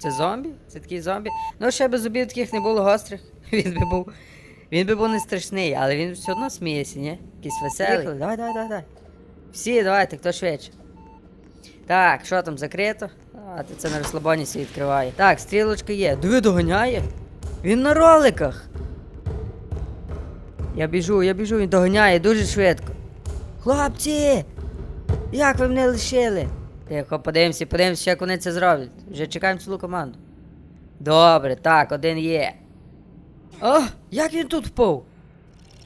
Це зомбі? Це такий зомбі. Ну, ще би зубів таких не було гострих. Він би був. Він би був не страшний, але він все одно сміється, ні? Якийсь веселий. Давай, давай, давай, давай. Всі, давайте, хто швидше. Так, що там закрито? А, ти це на розслабоні свій відкриває. Так, стрілочка є. Диви, доганяє. Він на роликах. Я біжу, я біжу, він доганяє дуже швидко. Хлопці! Як ви мене лишили? Тихо, подивимося, подивимося, як вони це зроблять. Вже чекаємо цілу команду. Добре, так, один є. О, як він тут впав?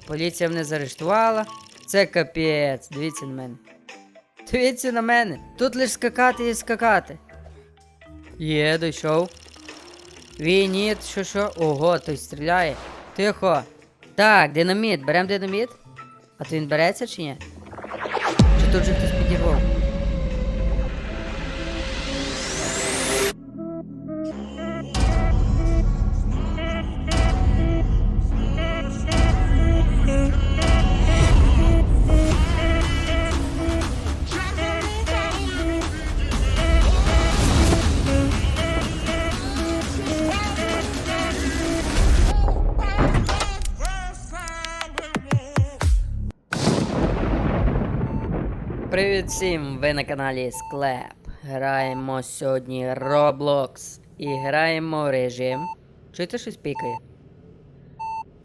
Поліція мене заарештувала. Це капець. Дивіться на мене. Дивіться на мене. Тут лише скакати і скакати. Є, дійшов. Вініт, що що? Ого, той стріляє. Тихо. Так, динаміт. Беремо динаміт. А то він береться чи ні? Чи тут же хтось Привіт всім! Ви на каналі Склеп. Граємо сьогодні Roblox і граємо режим. Чуєте щось пікає?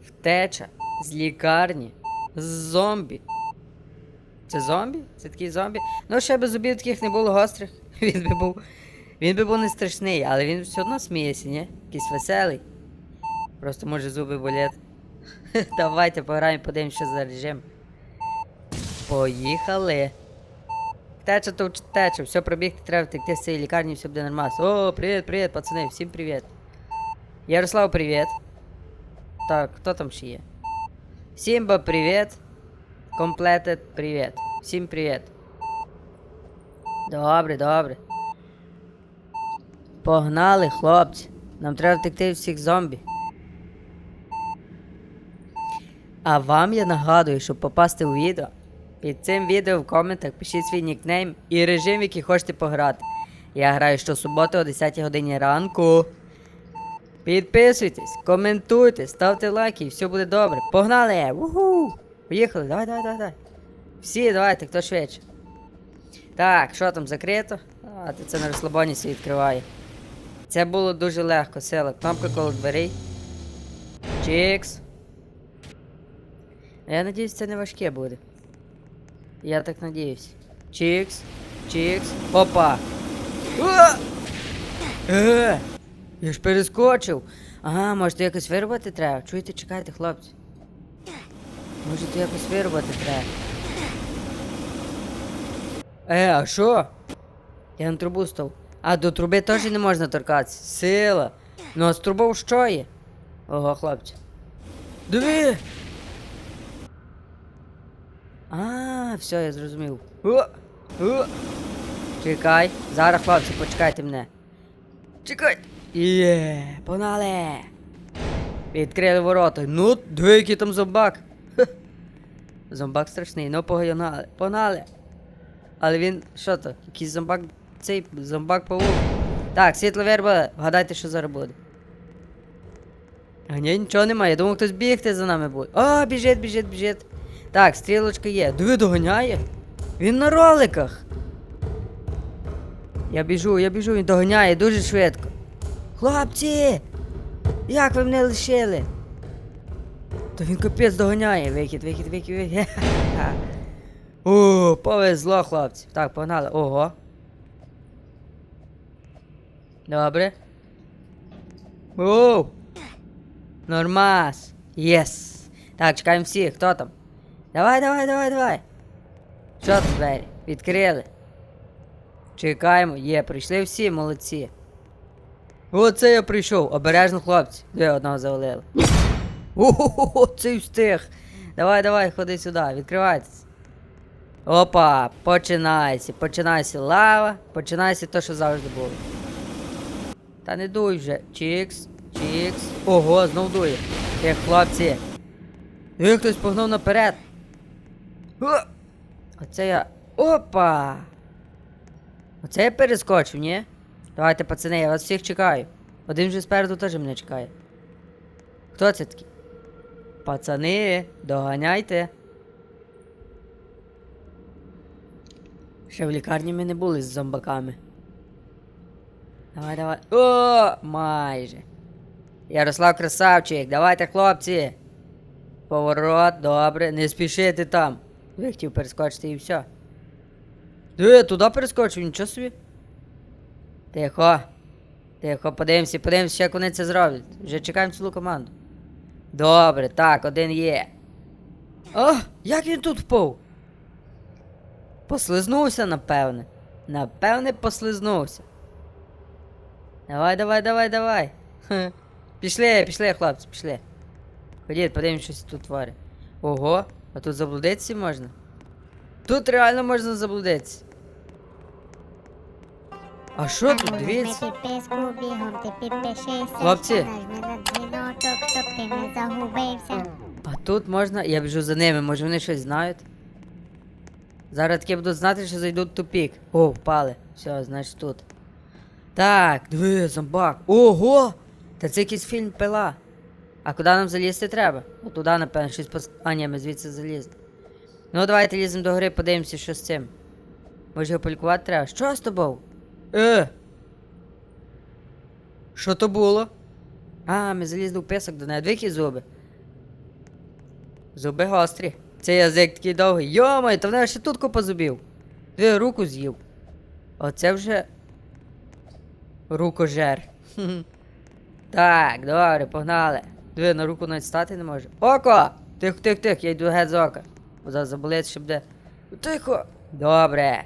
Втеча з лікарні з зомбі. Це зомбі? Це такий зомбі? Ну, ще би зубів таких не було гострих. Він би був. Він би був не страшний, але він все одно сміється, ні? Якийсь веселий. Просто може зуби болять. Давайте пограємо, подивимося, за режим. Поїхали. Теча то теча, все пробігти треба втекти з цієї лікарні, все буде нормально. О, привіт, привіт, пацани, всім привіт. Ярослав, привіт. Так, хто там ще є? Сімба, привіт. Комплетед, привіт. Всім привіт. Добре, добре. Погнали, хлопці. Нам треба втекти всіх зомбі. А вам я нагадую, щоб попасти у відео, під цим відео в коментах пишіть свій нікнейм і режим, в який хочете пограти. Я граю щосуботи о 10 годині ранку. Підписуйтесь, коментуйте, ставте лайки і все буде добре. Погнали! Уху! Поїхали, давай, давай, давай, давай. Всі, давайте, хто швидше. Так, що там закрито? А, ти це на розслабоні свій відкриває. Це було дуже легко, сила. Кнопка коло дверей. Чікс. Я надіюсь, це не важке буде. Я так надіюсь. Чікс, чікс. Опа! О! Е! Я ж перескочив. Ага, може якось вирубати треба. Чуєте, чекайте, хлопці. Може то якось вирубати треба. Е, а що? Я на трубу став. А до труби теж не можна торкатися. Сила. Ну а з трубою що є? Ого, хлопці. Диви! А, все, я зрозумів. О! О! Чекай. Зараз, хлопці, почекайте мене. Чекай! Є, погнали! Відкрили ворота. Ну, диви, там зомбак. Хе. Зомбак страшний, ну погнали. Погнали. Але він. що то? Якийсь зомбак. Цей зомбак павук. Так, світло верба, вгадайте, що зараз буде. А ні, нічого немає. Я думав, хтось бігти за нами буде. А, біжить, біжить, біжить. Так, стрілочка є. Диви, доганяє. Він на роликах. Я біжу, я біжу, він доганяє дуже швидко. Хлопці! Як ви мене лишили? Та він капець доганяє. Вихід, вихід, вихід, вихід. О, повезло, хлопці. Так, погнали. Ого. Добре. Оу. Нормас. Єс. Так, чекаємо всіх. Хто там? Давай, давай, давай, давай. Що двері? Відкрили. Чекаємо. Є, прийшли всі, молодці. Оце я прийшов. Обережно, хлопці. Де одного завалили. Ого, цей встиг. Давай, давай, ходи сюди, відкривайтесь. Опа, починається, починається лава, починається те, що завжди було. Та не дуй вже. Чікс, чікс. Ого, знов дує. Як хлопці. Як хтось погнув наперед. О! Оце я. Опа! Оце я перескочив, ні? Давайте, пацани, я вас всіх чекаю. Один вже спереду теж мене чекає. Хто це такий? Пацани, доганяйте. Ще в лікарні ми не були з зомбаками. Давай, давай. О, майже. Ярослав красавчик, давайте, хлопці. Поворот, добре, не спішити там. Я хотів перескочити і все. Де, туди перескочив, нічого собі. Тихо. Тихо, подивимося, подивимося, як вони це зроблять. Вже чекаємо цілу команду. Добре, так, один є. О, як він тут впав? Послизнувся, напевне. Напевне, послизнувся. Давай, давай, давай, давай. Пішли, пішли, хлопці, пішли. Ходіть, подивимось, щось тут творить. Ого, а тут заблудитися можна? Тут реально можна заблудитися. А що тут? Дивіться. Хлопці. А тут можна. Я біжу за ними, може вони щось знають. Зараз таки будуть знати, що зайдуть в тупік. О, впали. Все, значить тут. Так, диви, зомбак. Ого! Та це якийсь фільм пила. А куди нам залізти треба? От туди, напевно, щось пос... А, ні, ми звідси залізли. Ну, давайте ліземо до гори, подивимося, що з цим. Може його полікувати треба? Що з тобою? Е! Що то було? А, ми залізли в писок до неї. Дві зуби. Зуби гострі. Це язик такий довгий. Йомай, та в неї ще тут купа зубів. Дві руку з'їв. Оце вже. Рукожер. Так, добре, погнали. Диви, на руку навіть стати не може. Око! Тихо, тихо, тихо, я йду геть з ока. Зараз заболить, щоб де. Тихо! Добре.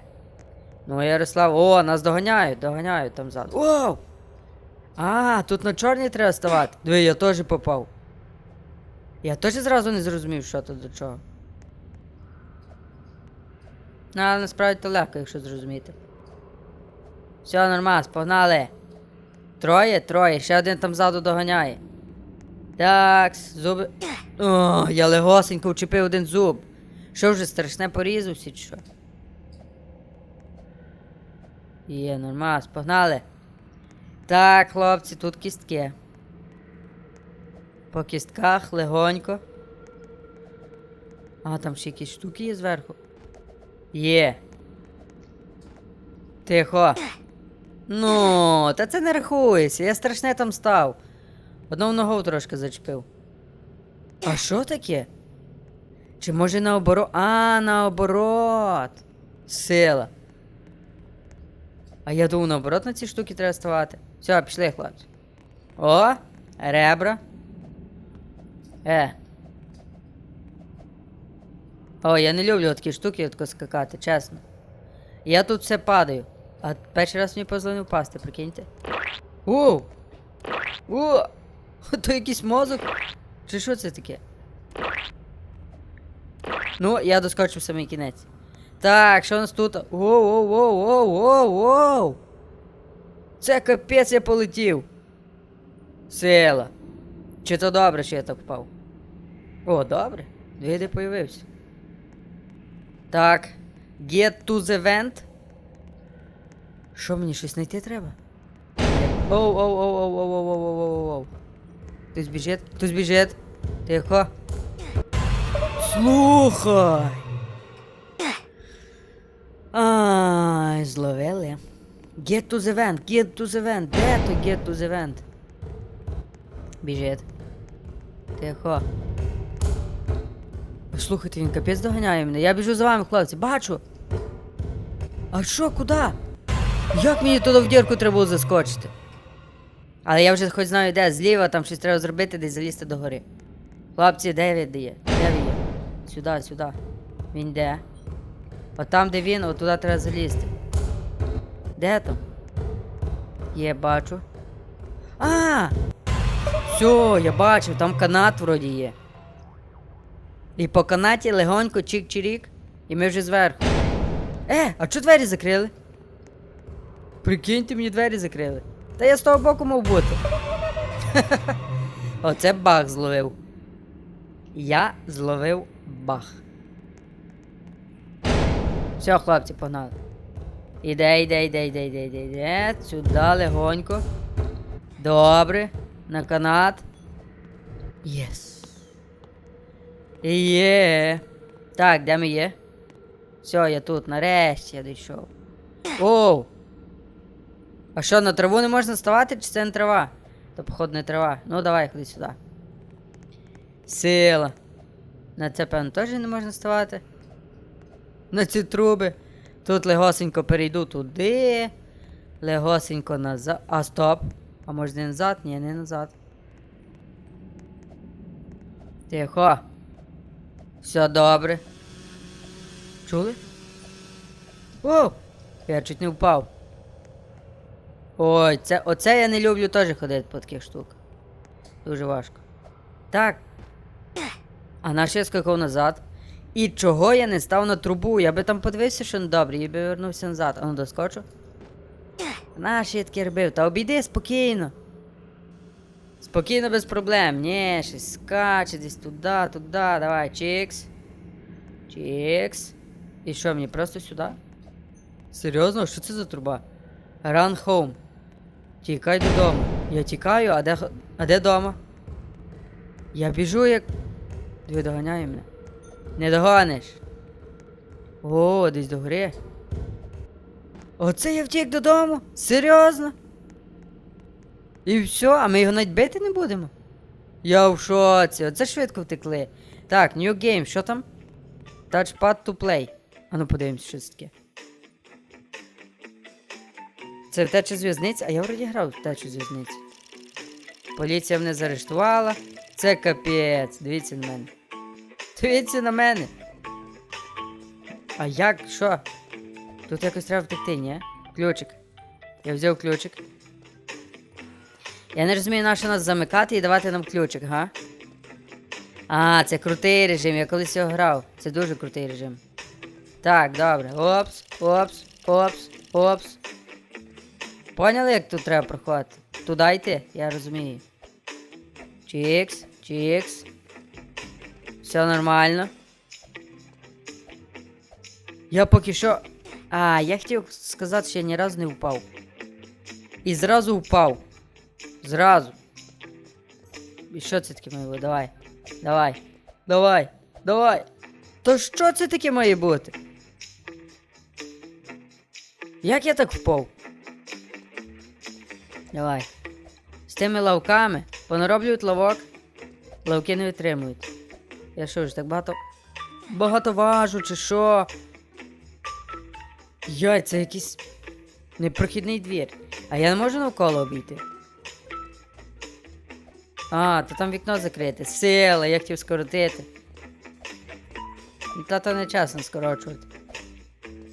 Ну, Ярослав, о, нас доганяють, доганяють там ззаду. Оу! А, тут на чорній треба ставати. Диви, я теж попав. Я теж зразу не зрозумів, що тут до чого. Ну, але насправді то легко, якщо зрозуміти. Все, нормас, погнали. Троє, троє, ще один там ззаду доганяє. Так, зуби. О, я легосенько вчепив один зуб. Що вже страшне порізався, чи що? Є, нормас, погнали. Так, хлопці, тут кістки. По кістках легонько. А, там ще якісь штуки є зверху. Є. Тихо. Ну, та це не рахується. Я страшне там став. Одну ногу трошки зачепив. А що таке? Чи може наоборот. А, наоборот. Сила. А я думав, наоборот, на ці штуки треба ставати. Все, пішли, хлопці. О, ребра. Е. О, я не люблю такі штуки отко скакати, чесно. Я тут все падаю. А перший раз мені позвонив впасти, прикиньте. О! О! То якийсь мозок? Чи що це таке? Ну, я доскочив самий кінець. Так, що у нас тут? Воу-воу-воу-воу-воу-воу! Це капець я полетів. Сила. Чи то добре, що я так впав? О, добре. Двійди появився. Так. Get to the vent. Що мені щось знайти треба? Оу, Хтось біжить, хтось біжить. Тихо. Слухай. Ай, зловили. Get to the vent, get to the vent. Де то get to the vent? Біжить. Тихо. Слухайте, він капець доганяє мене. Я біжу за вами, хлопці, бачу. А що, куди? Як мені туди в дірку треба заскочити? Але я вже хоч знаю, де, зліва там щось треба зробити, десь залізти до гори. Хлопці, де він є? Де він є? Сюди, сюди. Він де? От там, де він, от туди треба залізти. Де там? Є, бачу. А! Все, я бачив, там канат вроді є. І по канаті легонько чик-чирік, і ми вже зверху. Е, а чого двері закрили? Прикиньте, мені двері закрили. Та я з того боку мав бути. Оце бах зловив. Я зловив бах. Все, хлопці, погнали. Іде, іде, іде, іде, іде, іде, іде. Сюди легонько. Добре. На канат. Єс. Є. Так, де ми є? Все, я тут, нарешті я дійшов. Оу! А що, на траву не можна ставати, чи це не трава? То, походу, не трава. Ну, давай, ходи сюди. Сила. На це, певно, теж не можна ставати. На ці труби. Тут легосенько перейду туди. Легосенько назад. А, стоп. А може не назад? Ні, не назад. Тихо. Все добре. Чули? О! Я чуть не впав. Ой, це, оце я не люблю теж ходити по таких штуках. Дуже важко. Так. А наш я скакав назад. І чого я не став на трубу? Я би там подивився, що не добре, і би вернувся назад. А ну доскочу. Наш я таке робив. Та обійди спокійно. Спокійно, без проблем. Ні, щось скаче десь туди, туди. Давай, чікс. Чікс. І що, мені просто сюди? Серйозно? Що це за труба? Run home. Тікай додому. Я тікаю, а де, а де дома? Я біжу як. Диви, доганяє мене. Не догониш. О, десь до гори. Оце я втік додому? Серйозно? І все, а ми його навіть бити не будемо. Я в шоці, оце швидко втекли. Так, new game, що там? Touchpad to play. А ну подивимось, що це таке. Це втеча з а я вроді грав втечу з в'язниці. Поліція мене заарештувала. Це капець. Дивіться на мене. Дивіться на мене. А як? Що? Тут якось треба втекти, ні? Ключик. Я взяв ключик. Я не розумію, на що нас замикати і давати нам ключик, га? А, це крутий режим, я колись його грав. Це дуже крутий режим. Так, добре. Опс, опс, опс, опс. Поняли, як тут треба проходити? Туди йти, я розумію. Чікс, чікс. Все нормально. Я поки що. А, я хотів сказати, що я ні разу не впав. І зразу впав. Зразу. І що це таке має бути? Давай. Давай. Давай. Давай. То що це таке має бути? Як я так впав? Давай. З тими лавками понароблюють лавок. Лавки не витримують. Я що ж, так багато. Багато важу, чи що? Це якийсь непрохідний двір. А я не можу навколо обійти. А, то там вікно закрите. Сила, я хотів скоротити. Та то не чесно скорочувати.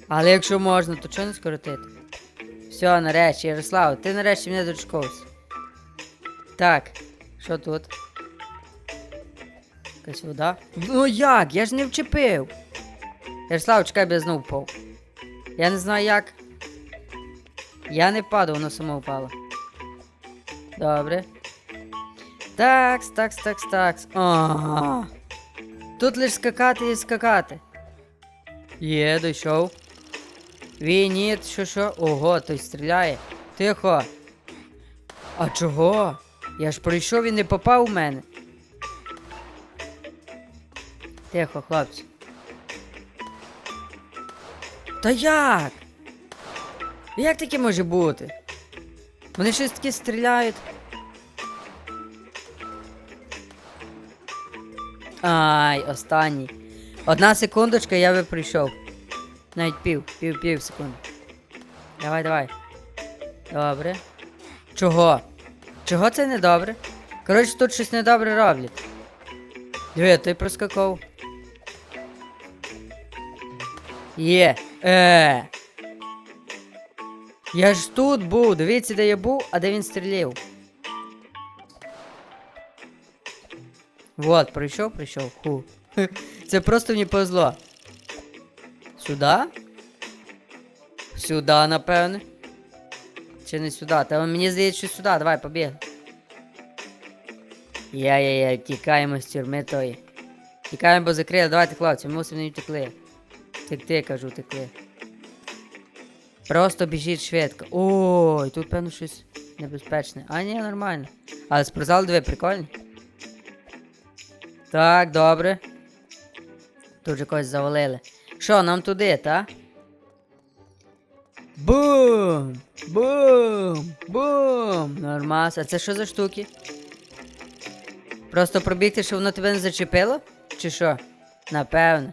Але якщо можна, то чого не скоротити? Все, нарешті, Ярослав, ти нарешті мене дочекався. Так, що тут? Якась вода. Ну як? Я ж не вчепив. Ярослав, чекай, бо я знов впав. Я не знаю як. Я не падав, воно само впало. Добре. Такс, такс, такс, такс. Ага. Тут лиш скакати і скакати. Є, дійшов. Вініт, що що? Ого, той стріляє. Тихо. А чого? Я ж пройшов і не попав у мене. Тихо, хлопці. Та як? Як таке може бути? Вони щось таке стріляють. Ай, останній. Одна секундочка, я би прийшов. Навіть пів, пів, пів секунди. Давай, давай. Добре. Чого? Чого це не добре? Коротше, тут щось недобре роблять. Диви, той проскакав. Є. Е. Я ж тут був. Дивіться, де я був, а де він стріляв. Вот, прийшов, прийшов. Ху. Це просто мені повезло. Сюди? Сюди, напевне. Чи не сюди? Та мені здається, що сюди. Давай, побіг. Я-я-я, тікаємо з тюрми тої. Тікаємо, бо закрили. Давайте, хлопці, ми мусимо не втекли. Текти, кажу, текли. Просто біжіть швидко. Ой, тут певно щось небезпечне. А ні, нормально. Але спортзал диви, прикольний. Так, добре. Тут же когось завалили. Що, нам туди, та? Бум! Бум! Бум! Нормас. А це що за штуки? Просто пробігти, щоб воно тебе не зачепило? Чи що? Напевно.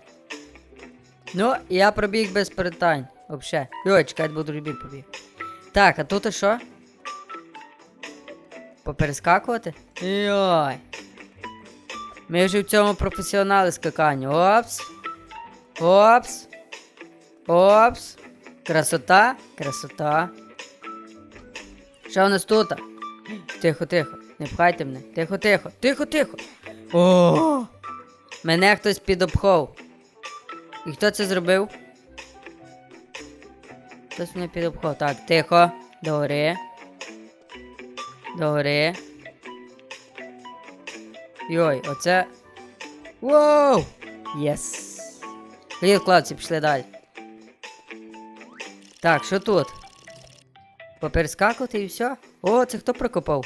Ну, я пробіг без питань. Вообще. Йой, чекай, буду любити побіг. Так, а тут що? Поперескакувати? Йой. Ми вже в цьому професіонали скакання. Опс. Опс. Опс. Красота. Красота. Що у нас тут? Тихо, тихо. Не пхайте мене. Тихо, тихо. Тихо, тихо. О! Мене хтось підопхов. І хто це зробив? Хтось мене підопхов. Так, тихо. Догори. Догори. Йой, оце. Воу! Єс! Ходіть, хлопці, пішли далі. Так, що тут? Поперескакувати і все? О, це хто прокопав?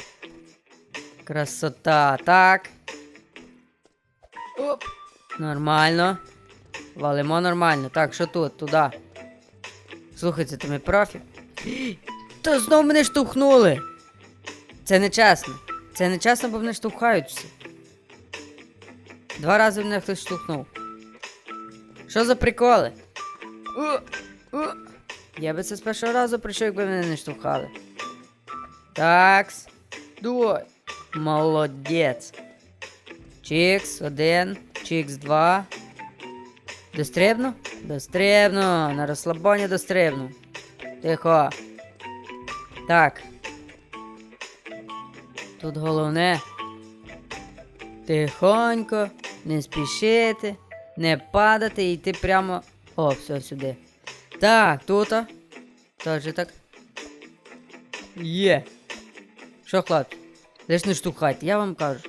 Красота, так. Оп. Нормально. Валимо нормально. Так, що тут? Туди. Слухайте, то ми профі. Та знов мене штовхнули. Це не чесно. Це не чесно, бо мене штовхають всі. Два рази мене хтось штовхнув. Що за приколи? О, о. Я би це з першого разу прийшов, якби мене не штовхали. Такс. Давай. Молодець. Чікс, один, чікс, два. Дострибну? Дострибну. На розслабоні дострибну. Тихо. Так. Тут головне. Тихонько, не спішити, не падати і йти прямо. О, все сюди. Так, тут. Тоже так. Є. Що, хлопці? Лиш не штукайте, я вам кажу.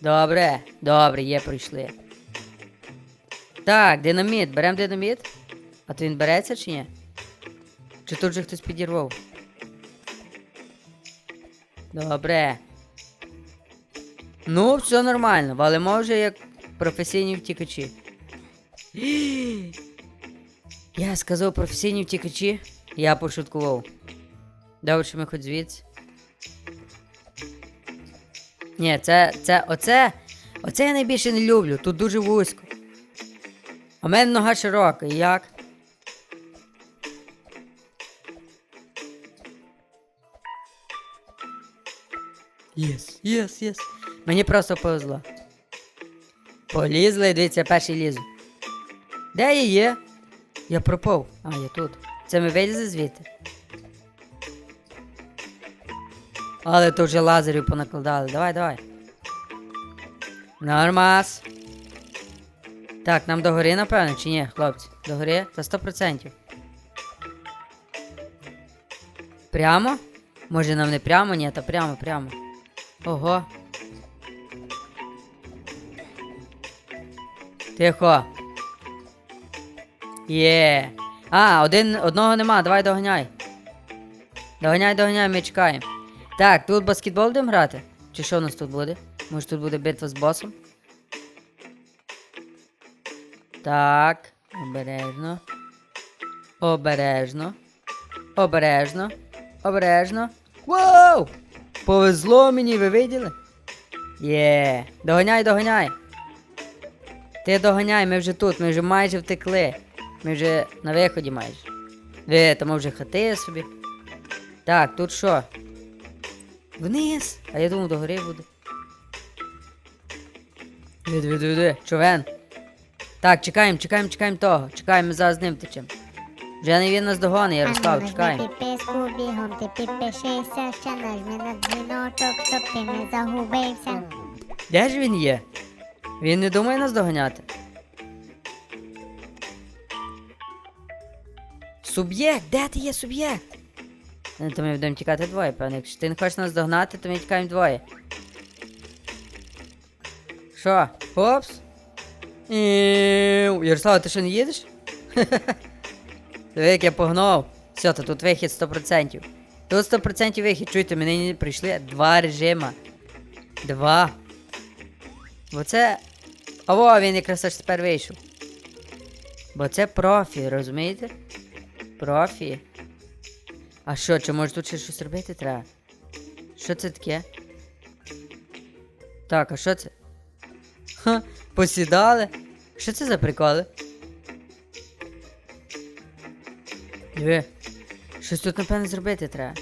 Добре, добре, є, прийшли. Так, динаміт, беремо динаміт. А то він береться чи ні? Чи тут же хтось підірвав? Добре. Ну, все нормально, валимо вже як професійні втікачі. Я сказав професійні втікачі, я пошуткував. Добре, ми хоч звідси. Ні, це, це, оце, оце я найбільше не люблю, тут дуже вузько. А мене нога широка, як? Єс, єс, єс. Мені просто повезло. Полізли, дивіться, перший лізу. Де я є? Я пропав. А, я тут. Це ми вилізли звідти. Але тут вже лазерів понакладали. Давай, давай. Нормас. Так, нам догори, напевно, чи ні, хлопці? Догори? Та 100%. Прямо? Може нам не прямо? Ні, та прямо, прямо. Ого. Тихо. Є. А, один, одного нема, давай доганяй. Доганяй, доганяй, ми чекаємо. Так, тут баскетбол будемо грати? Чи що у нас тут буде? Може тут буде битва з босом? Так, обережно. Обережно. Обережно. Обережно. Воу! Повезло мені, ви виділи? Є. Доганяй, доганяй. Ти доганяй, ми вже тут, ми вже майже втекли. Ми вже на виході майже. Ви, там вже хати собі. Так, тут що? Вниз. А я думав, догори буде. Диви, диви, диви, човен. Так, чекаємо, чекаємо, чекаємо того. Чекаємо, ми зараз з ним течемо. Вже не він нас догони, Ярослав, чекаємо. підписку бігом, ти підпишися, ще нажми на дзвіночок, щоб ти не загубився. Де ж він є? Він не думає нас доганяти. Суб'єкт, де ти є суб'єкт? Ну, то ми будемо тікати двоє, певно. Якщо ти не хочеш нас догнати, то ми тікаємо двоє. Що? Опс? Іу. Ярослава, ти що не їдеш? Диви, як я погнав. Все, то тут вихід 100%. Тут 100% вихід. Чуєте, мені прийшли два режима. Два. Бо це. А він якраз аж тепер вийшов. Бо це профі, розумієте? Профі. А що, чи може тут ще щось робити треба? Що це таке? Так, а що це? Ха, посідали? Що це за приколи? Диви. Щось тут, напевно, зробити треба.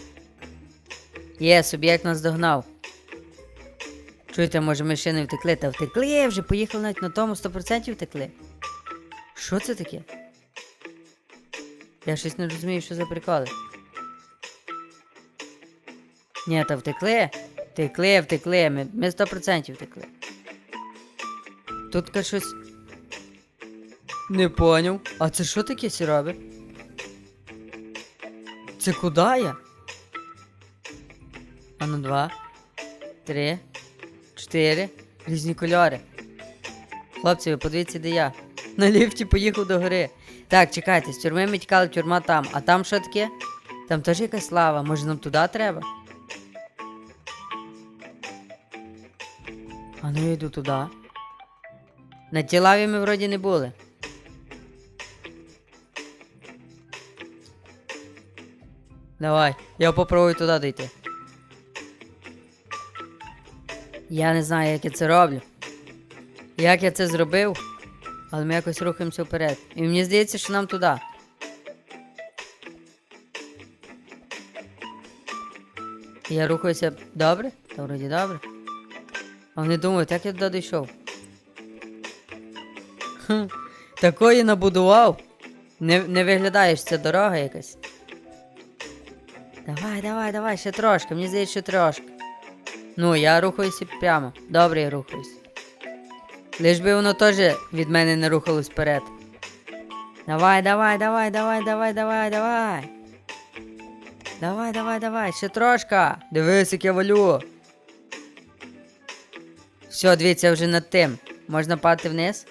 Є, суб'єкт нас догнав. Чуєте, може ми ще не втекли, та втекли вже, поїхали навіть на тому 100% втекли. Що це таке? Я щось не розумію, що за приколи. Ні, та втекли. Втекли, втекли. Ми, ми 100% втекли. Тут ка щось. Не поняв. А це що таке сіробе? Це куди я? А ну два. Три. Чотири. Різні кольори. Хлопці, ви подивіться, де я. На ліфті поїхав до гори. Так, чекайте, з тюрми ми тікали, тюрма там. А там що таке? Там теж якась лава. Може нам туди треба? А ну я йду туди. На тій лаві ми вроді не були. Давай, я попробую туди дійти. Я не знаю, як я це роблю. Як я це зробив, але ми якось рухаємося вперед. І мені здається, що нам туди. Я рухаюся добре? Та вроді добре. А вони думають, як я туди дійшов. Хм, такої набудував. Не, не виглядає, що це дорога якась. Давай, давай, давай, ще трошки, мені здається, ще трошки. Ну, я рухаюся прямо. Добре, я рухаюсь. Лиш би воно теж від мене не рухалось вперед. Давай, давай, давай, давай, давай, давай, давай. Давай, давай, давай, ще трошка. Дивись, як я валю. Все, дивіться, вже над тим. Можна падати вниз?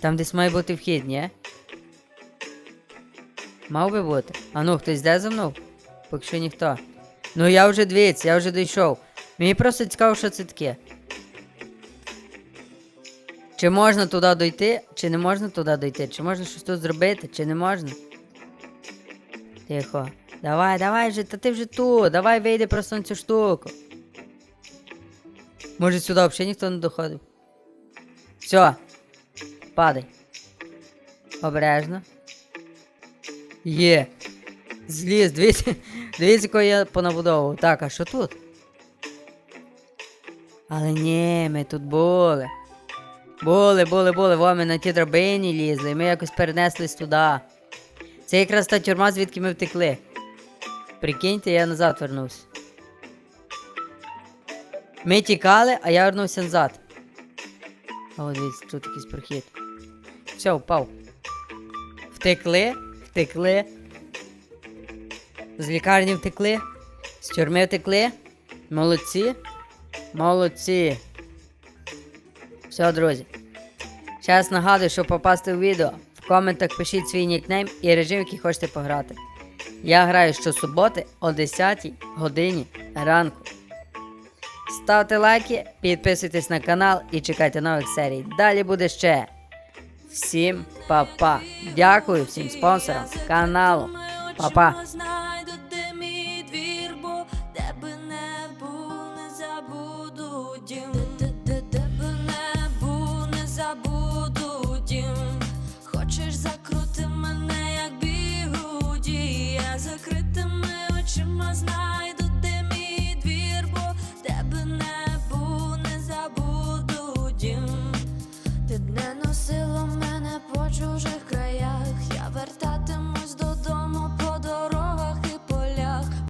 Там десь має бути вхід, ні? Мав би бути. А ну, хтось йде за мною? Поки що ніхто. Ну я вже дивіться, я вже дійшов. Мені просто цікаво, що це таке. Чи можна туди дойти, чи не можна туди дойти? Чи можна щось тут зробити, чи не можна? Тихо. Давай, давай вже, та ти вже тут. Давай вийди просто на цю штуку. Може сюди взагалі ніхто не доходив. Все. Падай. Обережно. Є. Зліз, дивіться, дивіться, який я понабудовував. Так, а що тут? Але ні, ми тут були. Були, були, були, во ми на ті драбині лізли, і ми якось перенеслись туди. Це якраз та тюрма, звідки ми втекли. Прикиньте, я назад вернувся. Ми тікали, а я вернувся назад. О, дивіться, тут якийсь прохід. Все, впав. Втекли, втекли. З лікарні втекли. З тюрми втекли. Молодці. Молодці. Все, друзі. Зараз нагадую, щоб попасти в відео. В коментах пишіть свій нікнейм і режим, який хочете пограти. Я граю щосуботи о 10 годині ранку. Ставте лайки, підписуйтесь на канал і чекайте нових серій. Далі буде ще. Всім па-па. Дякую всім спонсорам каналу. Па-па.